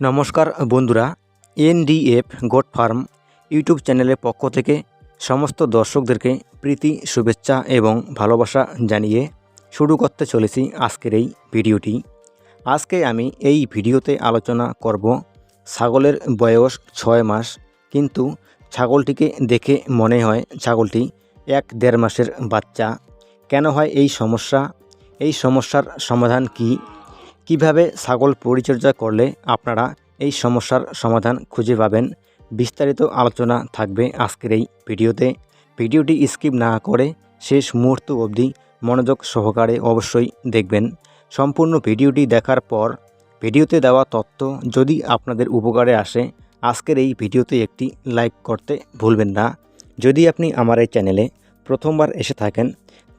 নমস্কার বন্ধুরা NDF goat farm YouTube চ্যানেলের পক্ষ থেকে সমস্ত দর্শকদেরকে প্রীতি, শুভেচ্ছা এবং ভালোবাসা জানিয়ে শুরু করতে চলেছি আজকের এই ভিডিওটি। আজকে আমি এই ভিডিওতে আলোচনা করব ছাগলের বয়স ছয় মাস, কিন্তু ছাগলটিকে দেখে মনে হয় ছাগলটি এক দেড় মাসের বাচ্চা। কেন হয় এই সমস্যা? এই সমস্যার সমাধান কী? কীভাবে ছাগল পরিচর্যা করলে আপনারা এই সমস্যার সমাধান খুঁজে পাবেন? বিস্তারিত আলোচনা থাকবে আজকের এই ভিডিওতে। ভিডিওটি স্কিপ না করে শেষ মুহূর্ত অবধি মনোযোগ সহকারে অবশ্যই দেখবেন। সম্পূর্ণ ভিডিওটি দেখার পর ভিডিওতে দেওয়া তথ্য যদি আপনাদের উপকারে আসে, আজকের এই ভিডিওতে একটি লাইক করতে ভুলবেন না। যদি আপনি আমার এই চ্যানেলে প্রথমবার এসে থাকেন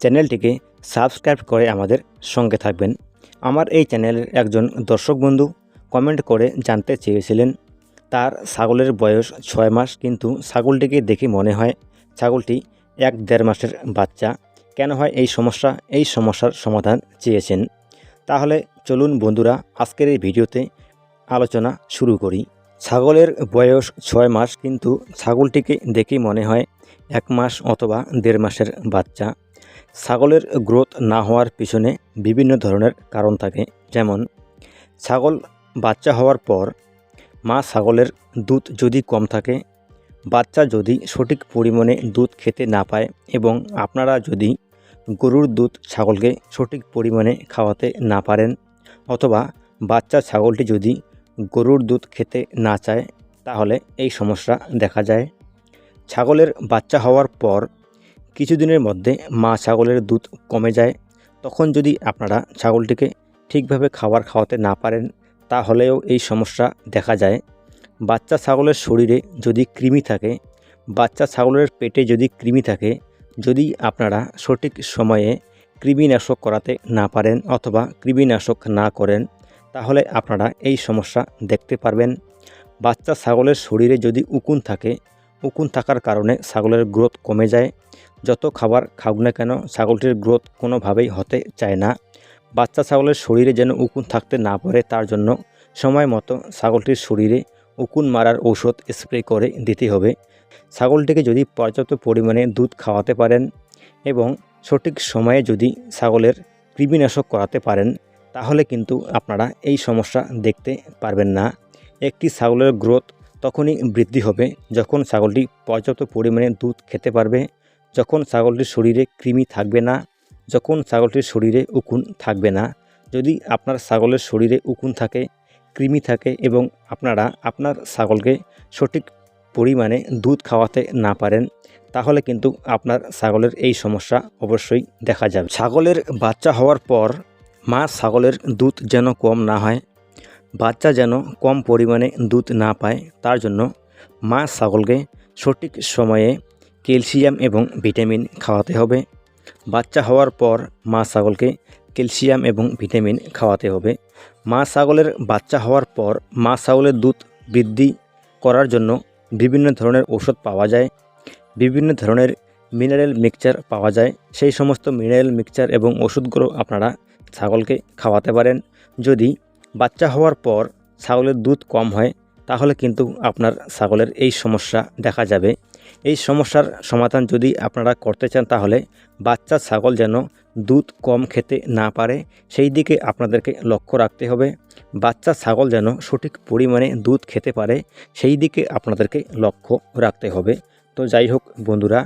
চ্যানেলটিকে সাবস্ক্রাইব করে আমাদের সঙ্গে থাকবেন। আমার এই চ্যানেলের একজন দর্শক বন্ধু কমেন্ট করে জানতে চেয়েছিলেন, তার ছাগলের বয়স ছয় মাস, কিন্তু ছাগলটিকে দেখে মনে হয় ছাগলটি এক দেড় মাসের বাচ্চা। কেন হয় এই সমস্যা? এই সমস্যার সমাধান চেয়েছেন। তাহলে চলুন বন্ধুরা, আজকের এই ভিডিওতে আলোচনা শুরু করি। ছাগলের বয়স ছয় মাস, কিন্তু ছাগলটিকে দেখেই মনে হয় এক মাস অথবা দেড় মাসের বাচ্চা। ছাগলের গ্রোথ না হওয়ার পিছনে বিভিন্ন ধরনের কারণ থাকে। যেমন, ছাগল বাচ্চা হওয়ার পর মা ছাগলের দুধ যদি কম থাকে, বাচ্চা যদি সঠিক পরিমাণে দুধ খেতে না পায় এবং আপনারা যদি গরুর দুধ ছাগলকে সঠিক পরিমাণে খাওয়াতে না পারেন অথবা বাচ্চা ছাগলটি যদি গরুর দুধ খেতে না চায়, তাহলে এই সমস্যা দেখা যায়। ছাগলের বাচ্চা হওয়ার পর কিছুদিনের মধ্যে মা ছাগলের দুধ কমে যায়। তখন যদি আপনারা ছাগলটিকে ঠিকভাবে খাবার খাওয়াতে না পারেন, তাহলেও এই সমস্যা দেখা যায়। বাচ্চা ছাগলের শরীরে যদি কৃমি থাকে, বাচ্চা ছাগলের পেটে যদি কৃমি থাকে, যদি আপনারা সঠিক সময়ে কৃমিনাশক করাতে না পারেন অথবা কৃমিনাশক না করেন, তাহলে আপনারা এই সমস্যা দেখতে পারবেন। বাচ্চা ছাগলের শরীরে যদি উকুন থাকে, উকুন থাকার কারণে ছাগলের গ্রোথ কমে যায়। যত খাবার খাওক না কেন, ছাগলটির গ্রোথ কোনোভাবেই হতে চায় না। বাচ্চা ছাগলের শরীরে যেন উকুন থাকতে না পারে, তার জন্য সময় মতো ছাগলটির শরীরে উকুন মারার ঔষধ স্প্রে করে দিতে হবে। ছাগলটিকে যদি পর্যাপ্ত পরিমাণে দুধ খাওয়াতে পারেন এবং সঠিক সময়ে যদি ছাগলের কৃমিনাশক করাতে পারেন, তাহলে কিন্তু আপনারা এই সমস্যা দেখতে পারবেন না। একটি ছাগলের গ্রোথ তখনই বৃদ্ধি হবে যখন ছাগলটি পর্যাপ্ত পরিমাণে দুধ খেতে পারবে। যখন ছাগলটির শরীরে কৃমি থাকবে না, যখন ছাগলটির শরীরে উকুন থাকবে না, যদি আপনার ছাগলের শরীরে উকুন থাকে, কৃমি থাকে এবং আপনারা আপনার ছাগলকে সঠিক পরিমাণে দুধ খাওয়াতে না পারেন, তাহলে কিন্তু আপনার ছাগলের এই সমস্যা অবশ্যই দেখা যাবে। ছাগলের বাচ্চা হওয়ার পর মা ছাগলের দুধ যেন কম না হয়, বাচ্চা যেন কম পরিমাণে দুধ না পায়, তার জন্য মা ছাগলকে সঠিক সময়ে ক্যালসিয়াম এবং ভিটামিন খাওয়াতে হবে। বাচ্চা হওয়ার পর মা ছাগলকে ক্যালসিয়াম এবং ভিটামিন খাওয়াতে হবে। মা ছাগলের বাচ্চা হওয়ার পর মা ছাগলের দুধ বৃদ্ধি করার জন্য বিভিন্ন ধরনের ওষুধ পাওয়া যায়। বিভিন্ন ধরনের মিনারেল মিক্সচার পাওয়া যায়। সেই সমস্ত মিনারেল মিক্সচার এবং ওষুধগুলো আপনারা ছাগলকে খাওয়াতে পারেন। যদি বাচ্চা হওয়ার পর ছাগলের দুধ কম হয়, তাহলে কিন্তু আপনার ছাগলের এই সমস্যা দেখা যাবে। এই সমস্যার সমাধান যদি আপনারা করতে চান তাহলে বাচ্চা ছাগল যেন দুধ কম খেতে না পারে, সেই দিকে আপনাদেরকে লক্ষ্য রাখতে হবে। বাচ্চা ছাগল যেন সঠিক পরিমাণে দুধ খেতে পারে, সেই দিকে আপনাদেরকে লক্ষ্য রাখতে হবে। তো যাই হোক বন্ধুরা,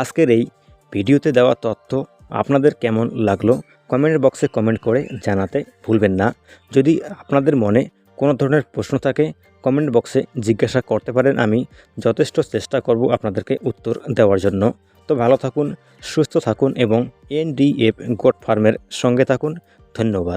আজকের এই ভিডিওতে দেওয়া তথ্য আপনাদের কেমন লাগল কমেন্ট বক্সে কমেন্ট করে জানাতে ভুলবেন না। যদি আপনাদের মনে কোনো ধরনের প্রশ্ন থাকে কমেন্ট বক্সে জিজ্ঞাসা করতে পারেন আমি। যথেষ্ট চেষ্টা করব আপনাদেরকে উত্তর দেওয়ার জন্য। তো ভালো থাকুন, সুস্থ থাকুন এবং এনডিএফ গোট ফার্মের সঙ্গে থাকুন। ধন্যবাদ।